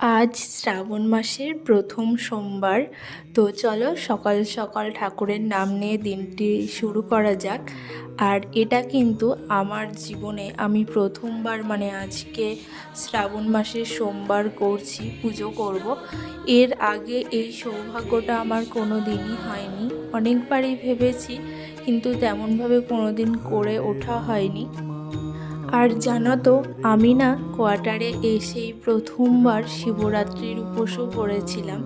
আজ শ্রাবণ মাসের প্রথম সোমবার। তো চলো সকাল সকাল ঠাকুরের নাম নিয়ে দিনটি শুরু করা যাক। আর এটা কিন্তু আমার জীবনে আমি প্রথমবার মানে আজকে শ্রাবণ মাসের সোমবার করছি, পুজো করব। এর আগে এই সৌভাগ্যটা আমার কোনো দিনই হয়নি। অনেকবারই ভেবেছি, কিন্তু তেমনভাবে কোনো দিন করে ওঠা হয়নি। আর জানো তো, আমি না কোয়ার্টারে এসেই প্রথমবার শিবরাত্রির উপোসও করেছিলাম।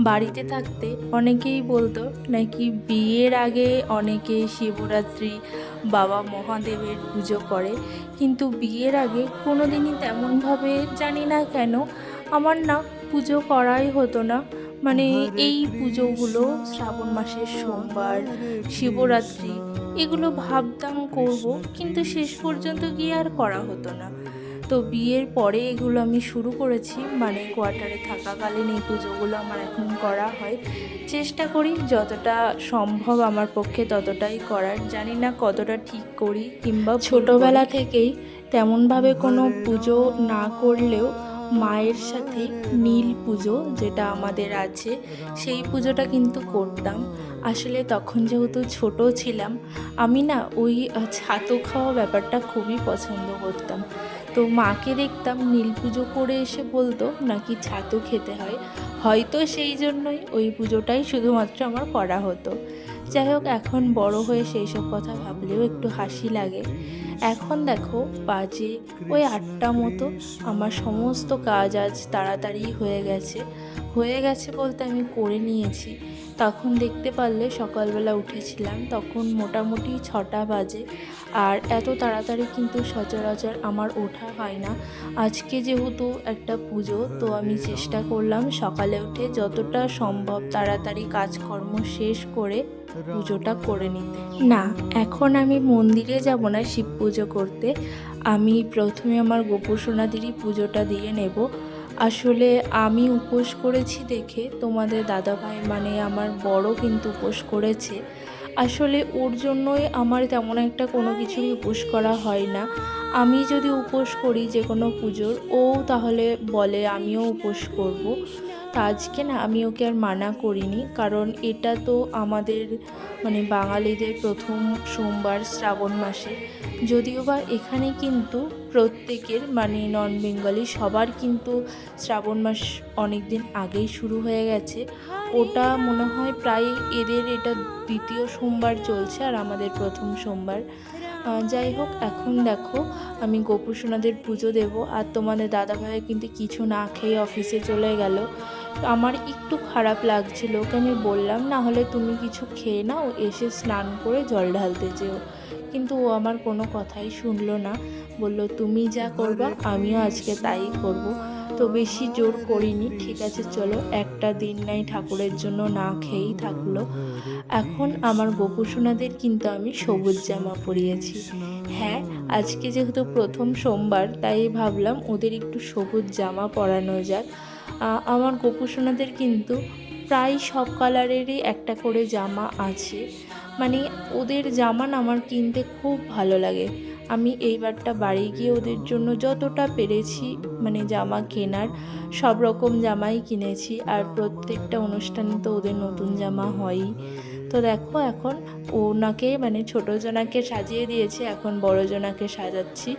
বাড়িতে থাকতে অনেকেই বলতো, নাকি বিয়ের আগে অনেকে শিবরাত্রি বাবা মহাদেবের পুজো করে, কিন্তু বিয়ের আগে কোনো দিনই তেমনভাবে জানি না কেন, আমার না পুজো করাই হতো না। মানে এই পুজোগুলো শ্রাবণ মাসের সোমবার শিবরাত্রি এগুলো ভাবতাম করব কিন্তু শেষ পর্যন্ত গিয়ে আর করা হতো না। তো বিয়ের পরে এগুলো আমি শুরু করেছি মানে কোয়ার্টারে থাকাকালীন এই পুজোগুলো আমার এখন করা হয়। চেষ্টা করি যতটা সম্ভব আমার পক্ষে ততটাই করার। জানি না কতটা ঠিক করি কিংবা ছোটোবেলা থেকেই তেমনভাবে কোনো পুজো না করলেও মায়ের সাথে নীল পুজো যেটা আমাদের আছে, সেই পুজোটা কিন্তু করতাম। আসলে তখন যেহেতু ছোট ছিলাম, আমি না ওই ছাতু খাওয়া ব্যাপারটা খুবই পছন্দ করতাম। তো মাকে দেখতাম নীল পুজো করে এসে বলতো, নাকি ছাতু খেতে হয়? হয়তো সেই জন্যই ওই পুজোটাই শুধুমাত্র আমার করা হতো। যাই হোক, এখন বড় হয়ে সেই সব কথা ভাবলেও একটু হাসি লাগে। এখন দেখো, বাজে ওই আটটা মতো, আমার সমস্ত কাজ আজ তাড়াতাড়ি হয়ে গেছে। হয়ে গেছে বলতে আমি করে নিয়েছি। তখন দেখতে পারলে সকালবেলা উঠেছিলাম, তখন মোটামুটি ছটা বাজে। আর এত তাড়াতাড়ি কিন্তু সচরাচর আমার ওঠা হয় না। আজকে যেহেতু একটা পুজো, তো আমি চেষ্টা করলাম সকালে উঠে যতটা সম্ভব তাড়াতাড়ি কাজকর্ম শেষ করে পুজোটা করে নিতে। না, এখন আমি মন্দিরে যাব না শিব পুজো করতে। আমি প্রথমে আমার গোপুসোনাদেরই পুজোটা দিয়ে নেব। আসলে আমি উপোস করেছি দেখে, তোমাদের দাদাভাই মানে আমার বড় কিন্তু উপোস করেছে। আসলে ওর জন্যই আমার তেমন একটা কোনো কিছুই উপোস করা হয় না। আমি যদি উপোস করি যে কোনো পুজোর, ও তাহলে বলে আমিও উপোস করব। তা আজকে না আমি ওকে আর মানা করিনি, কারণ এটা তো আমাদের মানে বাঙালিদের প্রথম সোমবার শ্রাবণ মাসে। যদিও বা এখানে কিন্তু প্রত্যেকের মানে নন বেঙ্গলি সবার কিন্তু শ্রাবণ মাস অনেক দিন আগেই শুরু হয়ে গেছে। ওটা মনে হয় প্রায় এদের এটা দ্বিতীয় সোমবার চলছে আর আমাদের প্রথম সোমবার। যাই হোক এখন দেখো আমি গোপুসোনাদের পুজো দেব আর তোমাদের দাদাভাই কিন্তু কিছু না খেয়ে অফিসে চলে গেল। আমার একটু খারাপ লাগছিল ওকে আমি বললাম না হলে তুমি কিছু খেয়ে নাও এসে স্নান করে জল ঢালতে যেও। কিন্তু ও আমার কোনো কথাই শুনলো না। বলল, তুমি যা করবা, আমিও আজকে তাই করব। তো বেশি জোর করিনি, ঠিক আছে, চলো। একটা দিন নাই ঠাকুরের জন্য না খেয়েই থাকল। এখন আমার গোপুসোনাদের কিন্তু আমি সবুজ জামা পরিয়েছি। হ্যাঁ আজকে যেহেতু প্রথম সোমবার, তাই ভাবলাম ওদের একটু সবুজ জামা পরানো যাক। আমার গোপুসোনাদের কিন্তু প্রায় সব কালারেরই একটা করে জামা আছে। মানে ওদের জামা না আমার কিনতে খুব ভালো লাগে। আমি এইবারটা বাড়ি গিয়ে ওদের জন্য যতটা পেরেছি মানে জামা কেনার, সব রকম জামাই কিনেছি। আর প্রত্যেকটা অনুষ্ঠানে তো ওদের নতুন জামা হয়ই। তো দেখো এখন ওনাকে মানে ছোটো জনাকে সাজিয়ে দিয়েছে, এখন বড় জনাকে সাজাচ্ছি।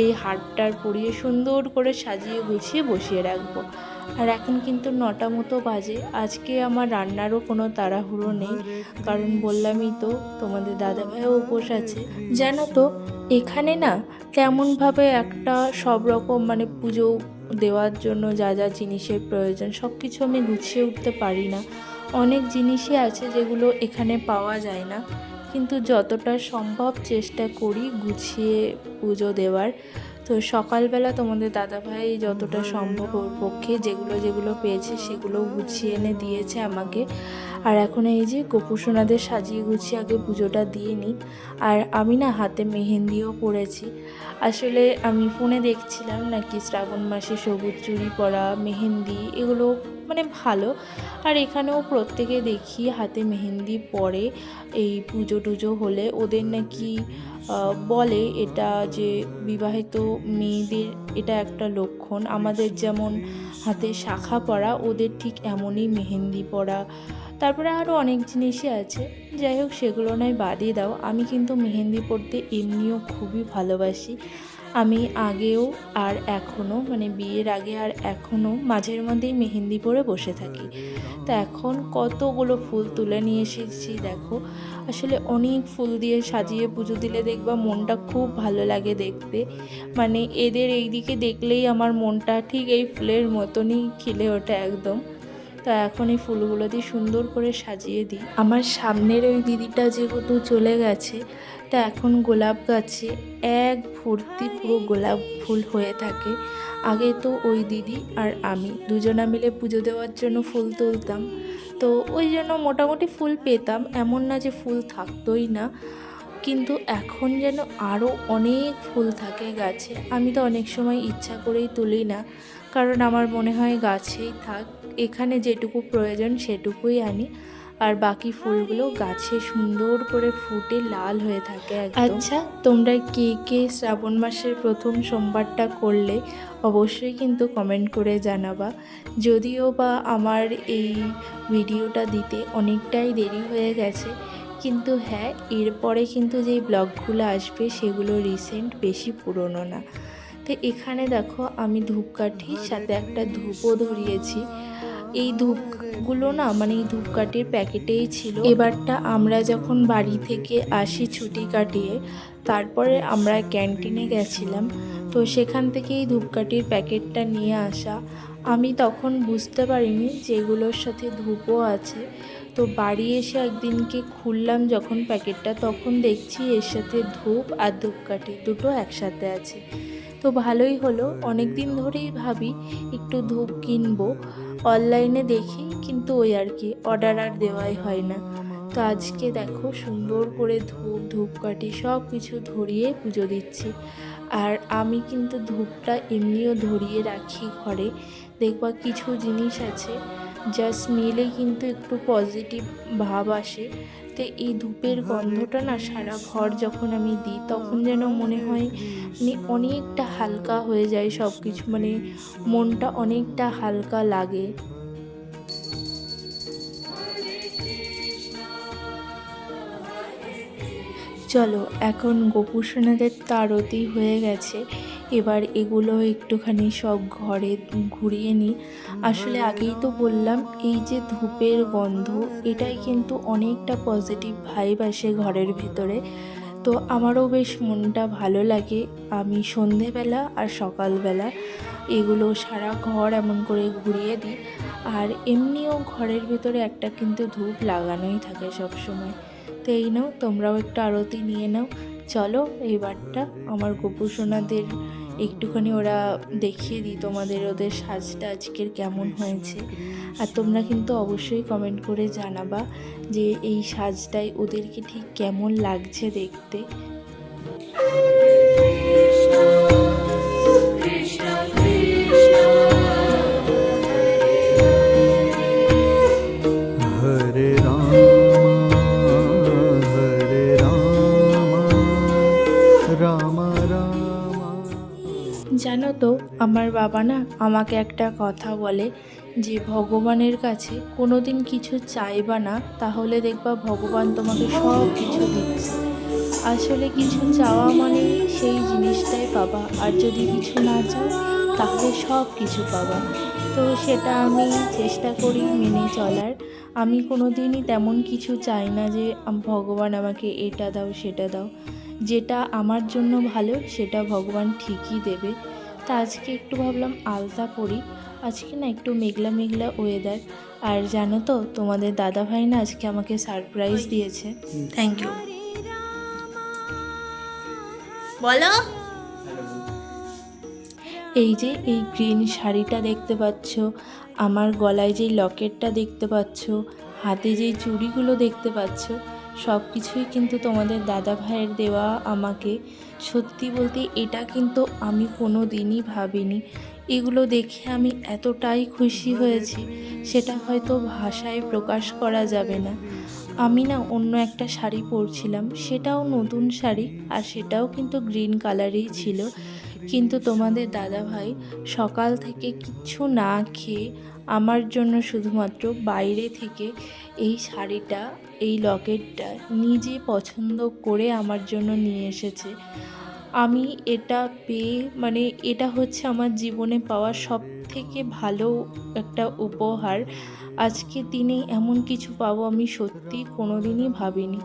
এই হারটার পরিয়ে সুন্দর করে সাজিয়ে গুছিয়ে বসিয়ে রাখব। আর এখন কিন্তু নটা মতো বাজে। আজকে আমার রান্নারও কোনো তাড়াহুড়ো নেই। কারণ বললামই তো, তোমাদের দাদাভাইও উপোস আছে। জানো তো, এখানে না তেমনভাবে একটা সব রকম মানে পুজো দেওয়ার জন্য যা যা জিনিসের প্রয়োজন সব কিছু আমি গুছিয়ে উঠতে পারি না। অনেক জিনিসই আছে যেগুলো এখানে পাওয়া যায় না। কিন্তু যতটা সম্ভব চেষ্টা করি গুছিয়ে পুজো দেওয়ার। তো সকালবেলা তোমাদের দাদাভাই যতটা সম্ভব ওর পক্ষে যেগুলো যেগুলো পেয়েছে সেগুলো গুছিয়ে এনে দিয়েছে আমাকে। আর এখন এই যে গোপুসোনাদের সাজিয়ে গুছিয়ে আগে পুজোটা দিয়ে নিই আর আমি না হাতে মেহেন্দিও পরেছি। আসলে আমি ফোনে দেখছিলাম নাকি শ্রাবণ মাসে সবুজ চুড়ি পরা, মেহেন্দি এগুলো মানে ভালো। আর এখানেও প্রত্যেকে দেখি হাতে মেহেন্দি পরে এই পুজো টুজো হলে। ওদের নাকি বলে এটা যে বিবাহিত মেয়েদের এটা একটা লক্ষণ। আমাদের যেমন হাতে শাখা পরা, ওদের ঠিক এমনই মেহেন্দি পরা। তারপরে আরও অনেক জিনিসই আছে। যাই হোক সেগুলো নয়, বাদই দাও। আমি কিন্তু মেহেন্দি পরতে এমনিও খুবই ভালোবাসি। আমি আগেও আর এখনও মানে বিয়ের আগে আর এখনও মাঝের মধ্যেই মেহেন্দি পরে বসে থাকি। তো এখন কতগুলো ফুল তুলে নিয়ে এসেছি, দেখো। আসলে অনেক ফুল দিয়ে সাজিয়ে পুজো দিলে দেখবা মনটা খুব ভালো লাগে দেখতে। মানে এদের এই দিকে দেখলেই আমার মনটা ঠিক এই ফুলের মতনই খিলে ওঠে একদম। তো এখন এই ফুলগুলো দিয়ে সুন্দর করে সাজিয়ে দিই। আমার সামনের ওই দিদিটা যেহেতু চলে গেছে, তা এখন গোলাপ গাছে এক ভর্তি পুরো গোলাপ ফুল হয়ে থাকে। আগে তো ওই দিদি আর আমি দুজনা মিলে পুজো দেওয়ার জন্য ফুল তুলতাম। তো ওই জন্য মোটামুটি ফুল পেতাম, এমন না যে ফুল থাকতোই না। কিন্তু এখন যেন আরও অনেক ফুল থাকে গাছে। আমি তো অনেক সময় ইচ্ছা করেই তুলি না, কারণ আমার মনে হয় গাছেই থাক। এখানে যেটুকু প্রয়োজন সেটুকুই আনি। আর বাকি ফুলগুলো গাছে সুন্দর করে ফুটে লাল হয়ে থাকে আচ্ছা তোমরা কে কে শ্রাবণ মাসের প্রথম সোমবারটা করলে অবশ্যই কিন্তু কমেন্ট করে জানাবা। যদিও বা আমার এই ভিডিওটা দিতে অনেকটাই দেরি হয়ে গেছে, কিন্তু হ্যাঁ এরপরে কিন্তু যেই ব্লগগুলো আসবে সেগুলো রিসেন্ট বেশি পুরনো না। তো এখানে দেখো আমি ধূপকাঠির সাথে একটা ধূপও ধরিয়েছি। এই ধূপগুলো না মানে এই ধূপকাঠির প্যাকেটেই ছিল। এবারটা আমরা যখন বাড়ি থেকে আসি ছুটি কাটিয়ে, তারপরে আমরা ক্যান্টিনে গেছিলাম। তো সেখান থেকে এই ধূপকাঠির প্যাকেটটা নিয়ে আসা। আমি তখন বুঝতে পারিনি যে এগুলোর সাথে ধূপও আছে। তো বাড়ি এসে একদিনকে খুললাম যখন প্যাকেটটা, তখন দেখছি এর সাথে ধূপ আর ধূপকাঠি দুটো একসাথে আছে। তো ভালোই হলো। অনেক দিন ধরেই ভাবি একটু ধূপ কিনবো অনলাইনে দেখি, কিন্তু ওই আর কি অর্ডার আর দেওয়াই হয় না। তো আজকে দেখো সুন্দর করে ধূপ, ধূপকাঠি সব কিছু ধরিয়ে পুজো দিচ্ছি। আর আমি কিন্তু ধূপটা এমনিও ধরিয়ে রাখি ঘরে। দেখবা কিছু জিনিস আছে যা স্মেলে কিন্তু একটু পজিটিভ ভাব আসে। তো এই ধূপের গন্ধটা না সারা ঘর যখন আমি দিই, তখন যেন মনে হয় মানে অনেকটা হালকা হয়ে যায় সব কিছু মানে মনটা অনেকটা হালকা লাগে। চলো, এখন গোপুসোনাদের তো আরতি হয়ে গেছে। এবার এগুলো একটুখানি সব ঘরে ঘুরিয়ে নিই। আসলে আগেই তো বললাম, এই যে ধূপের গন্ধ, এটাই কিন্তু অনেকটা পজিটিভ ভাইব আসে ঘরের ভিতরে। তো আমারও বেশ মনটা ভালো লাগে। আমি সন্ধেবেলা আর সকালবেলা এগুলো সারা ঘর এমন করে ঘুরিয়ে দিই। আর এমনিও ঘরের ভিতরে একটা কিন্তু ধূপ লাগানোই থাকে সব সময় তো এই নাও, তোমরাও একটু আরতি নিয়ে নাও। চলো এইবারটা আমার গোপুসোনাদের একটুখানি ওরা দেখিয়ে দিই তোমাদের ওদের সাজটা আজকের কেমন হয়েছে। আর তোমরা কিন্তু অবশ্যই কমেন্ট করে জানাবা যে এই সাজটাই ওদেরকে ঠিক কেমন লাগছে দেখতে। তো আমার বাবা না আমাকে একটা কথা বলে যে, ভগবানের কাছে কোনো দিন কিছু চাইবা না, তাহলে দেখবা ভগবান তোমাকে সব কিছু দিচ্ছে। আসলে কিছু চাওয়া মানে সেই জিনিসটাই পাবা, আর যদি কিছু না চাও, তাহলে সব কিছু পাবা। তো সেটা আমি চেষ্টা করি মেনে চলার। আমি কোনো দিনই তেমন কিছু চাই না যে ভগবান আমাকে এটা দাও, সেটা দাও। যেটা আমার জন্য ভালো, সেটা ভগবান ঠিকই দেবে। তা আজকে একটু ভাবলাম আলতা পরি। আজকে না একটু মেঘলা মেঘলা ওয়েদার আর জানো তো তোমাদের দাদা ভাই না আজকে আমাকে সারপ্রাইজ দিয়েছে। থ্যাংক ইউ বলো। এই যে এই গ্রিন শাড়িটা দেখতে পাচ্ছ আমার গলায় যেই লকেটটা দেখতে পাচ্ছ হাতে যেই চুড়িগুলো দেখতে পাচ্ছ সব কিছুই কিন্তু তোমাদের দাদা ভাইয়ের দেওয়া আমাকে। সত্যি বলতে এটা কিন্তু আমি কোনো দিনই ভাবিনি। এগুলো দেখে আমি এতটাই খুশি হয়েছি, সেটা হয়তো ভাষায় প্রকাশ করা যাবে না। আমি না অন্য একটা শাড়ি পরছিলাম, সেটাও নতুন শাড়ি আর সেটাও কিন্তু গ্রিন কালারেই ছিল। কিন্তু তোমাদের দাদাভাই সকাল থেকে কিচ্ছু না খেয়ে আমার জন্য শুধুমাত্র বাইরে থেকে এই শাড়িটা, এই লকেটটা নিজে পছন্দ করে আমার জন্য নিয়ে এসেছে। আমি এটা পেয়ে মানে এটা হচ্ছে আমার জীবনে পাওয়া সব থেকে ভালো একটা উপহার। আজকে দিনে এমন কিছু পাবো আমি সত্যি কোনো দিনই ভাবিনি।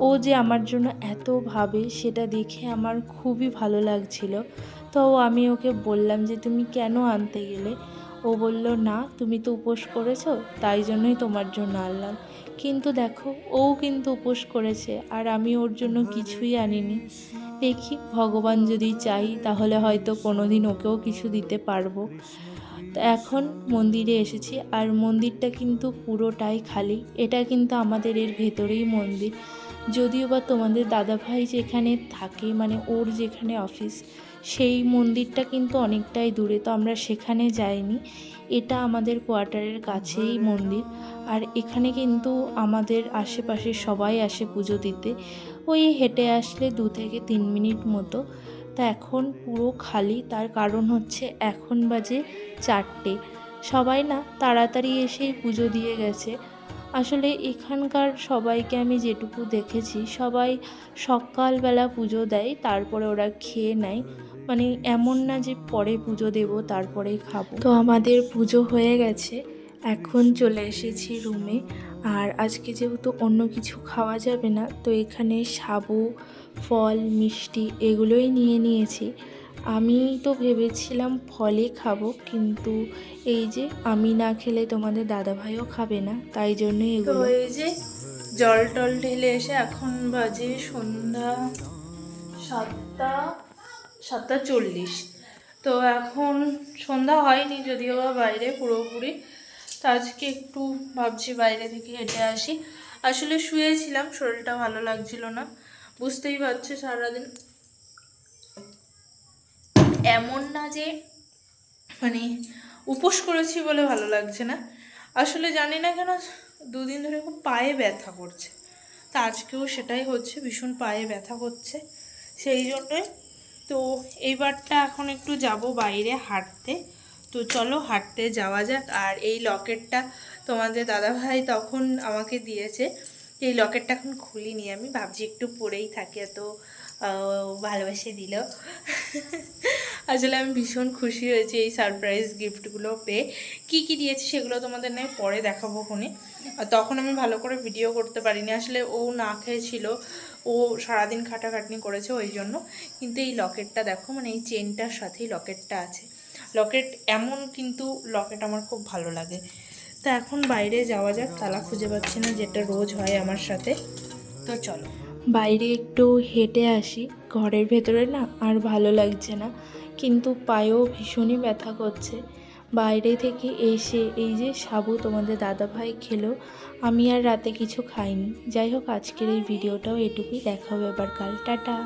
ও যে আমার জন্য এত ভাবে সেটা দেখে আমার খুবই ভালো লাগছিল। তো আমি ওকে বললাম যে, তুমি কেন আনতে গেলে? ও বলল, না, তুমি তো উপোস করেছ, তাই জন্যই তোমার জন্য আনলাম। কিন্তু দেখো, ও কিন্তু উপোস করেছে, আর আমি ওর জন্য কিছুই আনিনি। দেখি, ভগবান যদি চাই, তাহলে হয়তো কোনো দিন ওকেও কিছু দিতে পারব। এখন মন্দিরে এসেছি, আর মন্দিরটা কিন্তু পুরোটাই খালি। এটা কিন্তু আমাদের এর ভেতরেই মন্দির। যদিও বা তোমাদের দাদাভাই যেখানে থাকে মানে ওর যেখানে অফিস সেই মন্দিরটা কিন্তু অনেকটাই দূরে, তো আমরা সেখানে যাইনি। এটা আমাদের কোয়ার্টারের কাছেই মন্দির। আর এখানে কিন্তু আমাদের আশেপাশে সবাই আসে পুজো দিতে। ওই হেঁটে আসলে দু থেকে তিন মিনিট মতো। তা এখন পুরো খালি, তার কারণ হচ্ছে এখন বাজে চারটে। সবাই না তাড়াতাড়ি এসেই পুজো দিয়ে গেছে। আসলে এখানকার সবাইকে আমি যেটুকু দেখেছি, সবাই সকালবেলা পুজো দেয়, তারপরে ওরা খেয়ে নেয়। মানে এমন না যে পরে পুজো দেব, তারপরেই খাব। তো আমাদের পুজো হয়ে গেছে, এখন চলে এসেছি রুমে। আর আজকে যেহেতু অন্য কিছু খাওয়া যাবে না, তো এখানে সাবু, ফল, মিষ্টি এগুলোই নিয়ে নিয়েছি। আমি তো ভেবেছিলাম ফলে খাব কিন্তু এই যে আমি না খেলে তোমাদের দাদা ভাইও খাবে না তাই জন্যই তো এগুলো। এই যে জল টল ঢেলে এসে এখন বাজে সন্ধ্যা সাতটা সাতটা চল্লিশ। তো এখন সন্ধ্যা হয়নি যদিও বা বাইরে পুরোপুরি তো আজকে একটু ভাবছি বাইরে থেকে হেঁটে আসি। আসলে শুয়েছিলাম শরীরটা ভালো লাগছিল না বুঝতেই পারছে সারাদিন। এমন না যে মানে উপোস করেছি বলে ভালো লাগছে না। আসলে জানি না কেন দুদিন ধরে খুব পায়ে ব্যথা করছে। তা আজকেও সেটাই হচ্ছে ভীষণ পায়ে ব্যথা করছে। সেই জন্যই তো এইবারটা এখন একটু যাব বাইরে হাঁটতে। তো চলো হাঁটতে যাওয়া যাক। আর এই লকেটটা তোমাদের দাদাভাই তখন আমাকে দিয়েছে। এই লকেটটা এখন খুলিনি আমি ভাবছি একটু পরেই থাকি আহ, ভালোবেসে দিল। আসলে আমি ভীষণ খুশি হয়েছি এই সারপ্রাইজ গিফটগুলো পেয়ে। কী কী দিয়েছি সেগুলো তোমাদের নয় পরে দেখাবো খুনি। আর তখন আমি ভালো করে ভিডিও করতে পারিনি। আসলে ও না খেয়েছিল, ও সারাদিন খাটাখাটনি করেছে ওই জন্য। কিন্তু এই লকেটটা দেখো মানে এই চেনটার সাথেই লকেটটা আছে। লকেট এমন কিন্তু লকেট আমার খুব ভালো লাগে। তা এখন বাইরে যাওয়া যাক, তালা খুঁজে পাচ্ছি না যেটা রোজ হয় আমার সাথে। তো চলো। বাইরে একটু হেঁটে আসি, ঘরের ভেতরে না আর ভালো লাগছে না। কিন্তু পায়েও ভীষণই ব্যথা করছে। বাইরে থেকে এসে এই যে সাবু তোমাদের দাদাভাই খেলো, আমি আর রাতে কিছু খাইনি। যাই হোক, আজকের এই ভিডিওটাও এটুকুই। দেখা হবে আবার কাল। টাটা।